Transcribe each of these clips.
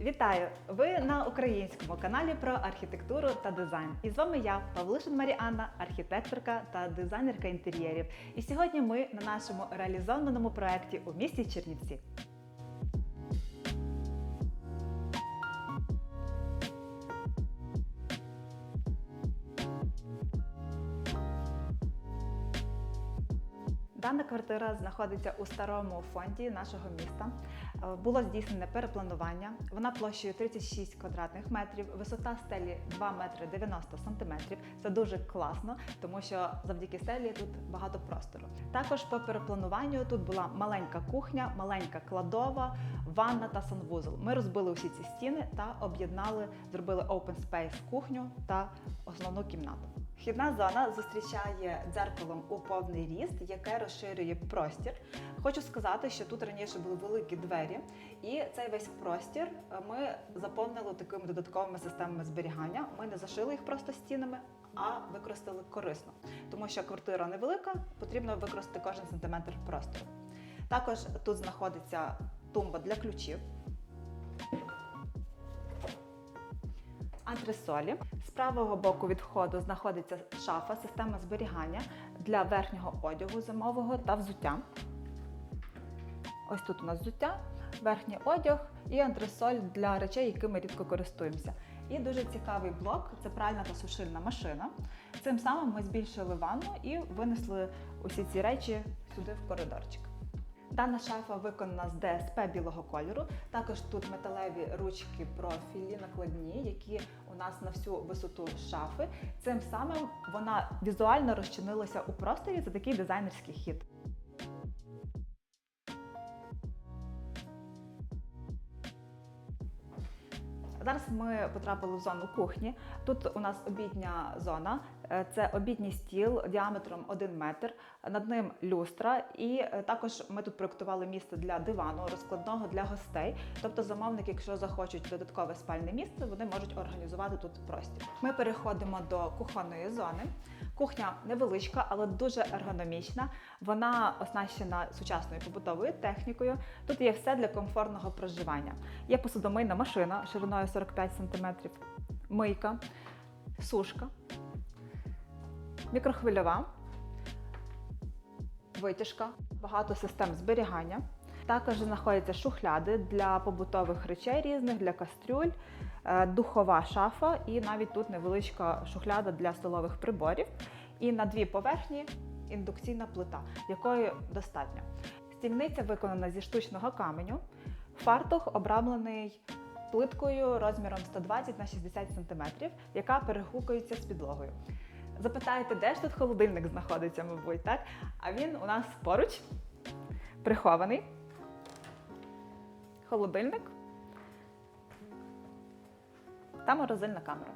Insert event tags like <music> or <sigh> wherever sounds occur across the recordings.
Вітаю! Ви на українському каналі про архітектуру та дизайн. І з вами я, Павлишин Маріанна, архітекторка та дизайнерка інтер'єрів. І сьогодні ми на нашому реалізованому проєкті у місті Чернівці. Дана квартира знаходиться у старому фонді нашого міста. Е, Було здійснене перепланування. Вона площею 36 квадратних метрів, висота стелі 2 метри 90 сантиметрів. Це дуже класно, тому що завдяки стелі тут багато простору. Також по переплануванню тут була маленька кухня, маленька кладова, ванна та санвузол. Ми розбили усі ці стіни та об'єднали, зробили open space кухню та основну кімнату. Вхідна зона зустрічає дзеркалом у повний ріст, яке розширює простір. Хочу сказати, що тут раніше були великі двері, і цей весь простір е, ми заповнили такими додатковими системами зберігання. Ми не зашили їх просто стінами, а використали корисно, тому що квартира невелика, потрібно використати кожен сантиметр простору. Також тут знаходиться тумба для ключів. Антресолі. З правого боку від входу знаходиться шафа, система зберігання для верхнього одягу зимового та взуття. Ось тут у нас взуття, верхній одяг і антресоль для речей, якими рідко користуємося. І дуже цікавий блок це пральна та сушильна машина. Цим самим ми збільшили ванну і винесли усі ці речі сюди в коридорчик. Дана шафа виконана з ДСП білого кольору. Також тут металеві ручки профілі накладні, які у нас на всю висоту шафи. Цим самим вона візуально розчинилася у просторі за такий дизайнерський хід. Зараз ми потрапили в зону кухні. Тут у нас обідня зона. Е, Це обідній стіл діаметром 1 метр. Над ним люстра, і е, також ми тут проєктували місце для дивану, розкладного для гостей. Тобто, замовники, якщо захочуть додаткове спальне місце, вони можуть організувати тут простір. Ми переходимо до кухонної зони. Кухня невеличка, але дуже ергономічна. Вона оснащена сучасною побутовою технікою. Тут є все для комфортного проживання. Є посудомийна машина шириною 45 см, мийка, сушка, мікрохвильова, витяжка, багато систем зберігання. Також знаходяться шухляди для побутових речей різних, для кастрюль, е, духова шафа і навіть тут невеличка шухляда для столових приборів. І на дві поверхні індукційна плита, якої достатньо. Стільниця виконана зі штучного каменю. Фартух обрамлений плиткою розміром 120 на 60 см, яка перегукується з підлогою. Запитаєте, де ж тут холодильник знаходиться, мабуть, так? А він у нас поруч, прихований. Холодильник та морозильна камера.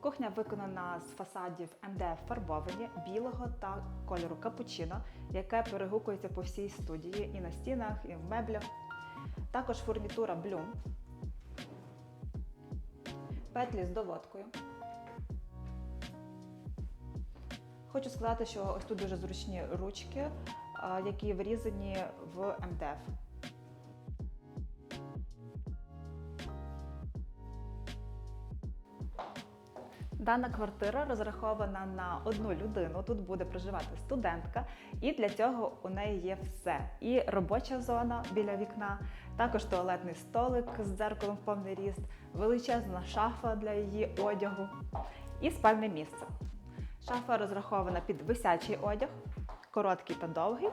Кухня виконана з фасадів МДФ фарбовані білого та кольору капучино, яке перегукується по всій студії і на стінах, і в меблях. Також фурнітура блюм, петлі з доводкою. Хочу сказати, що ось тут дуже зручні ручки, які врізані в МДФ. Дана квартира розрахована на одну людину. Тут буде проживати студентка, і для цього у неї є все: і робоча зона біля вікна, також туалетний столик з дзеркалом в повний ріст, величезна шафа для її одягу і спальне місце. Шафа розрахована під висячий одяг, короткий та довгий.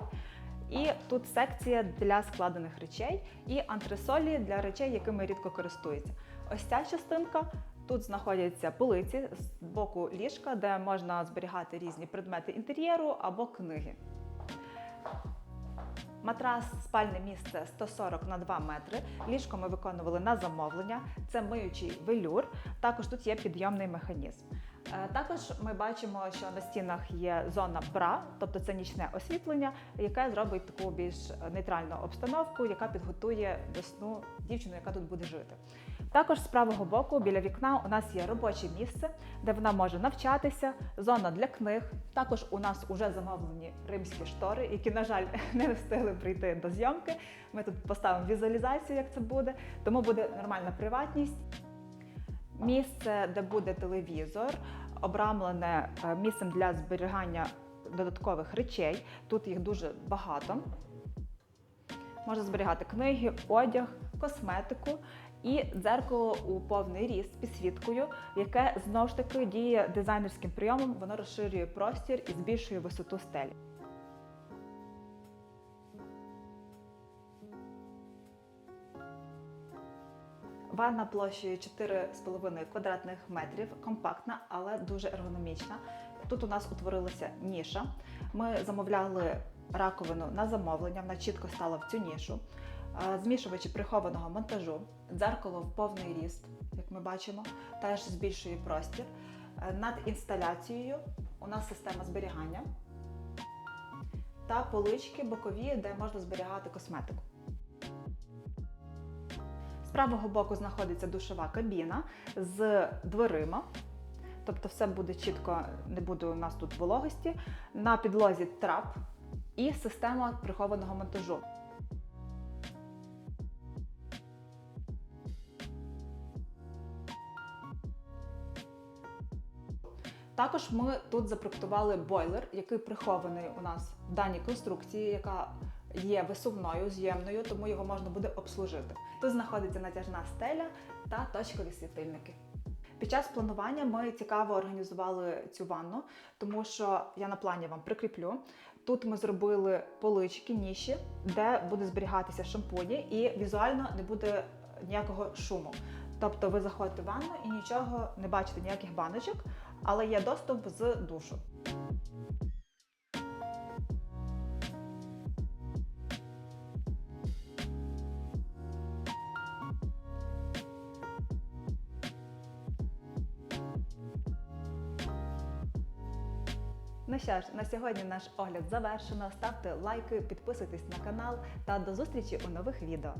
І тут секція для складених речей і антресолі для речей, якими рідко користуються. Ось ця частинка. Тут знаходяться полиці з боку ліжка, де можна зберігати різні предмети інтер'єру або книги. Матрас спальне місце 140 на 2 метри. Ліжко ми виконували на замовлення. Це миючий велюр. Також тут є підйомний механізм. Е, Також ми бачимо, що на стінах є зона бра, тобто це нічне освітлення, яке зробить таку більш нейтральну обстановку, яка підготує до дівчину, яка тут буде жити. Також з правого боку біля вікна у нас є робоче місце, де вона може навчатися, зона для книг. Також у нас вже замовлені римські штори, які, на жаль, <laughs> не встигли прийти до зйомки. Ми тут поставимо візуалізацію, як це буде, тому буде нормальна приватність. Місце, де буде телевізор, обрамлене е, місцем для зберігання додаткових речей. Тут їх дуже багато. Можна зберігати книги, одяг, косметику і дзеркало у повний ріст з підсвіткою, яке знову ж таки діє дизайнерським прийомом, воно розширює простір і збільшує висоту стелі. Ванна площею 4,5 квадратних метрів, компактна, але дуже ергономічна. Тут у нас утворилася ніша. Ми замовляли раковину на замовлення, вона чітко стала в цю нішу. Е, Змішувачі прихованого монтажу, дзеркало в повний ріст, як ми бачимо, теж збільшує простір. Е, Над інсталяцією у нас система зберігання та полички бокові, де можна зберігати косметику. Правого боку знаходиться душова кабіна з дверима. Тобто все буде чітко, не буде у нас тут вологості. На підлозі трап і система прихованого монтажу. Також ми тут запроектували бойлер, який прихований у нас в даній конструкції, яка є висувною, з'ємною, тому його можна буде обслужити. Тут знаходиться натяжна стеля та точкові світильники. Під час планування ми цікаво організували цю ванну, тому що я на плані вам прикріплю. Тут ми зробили полички, ніші, де буде зберігатися шампуні, і візуально не буде ніякого шуму. Тобто ви заходите в ванну і нічого не бачите, ніяких баночок, але є доступ з душу. Ну що ж, на сьогодні наш огляд завершено. Ставте лайки, підписуйтесь на канал та до зустрічі у нових відео.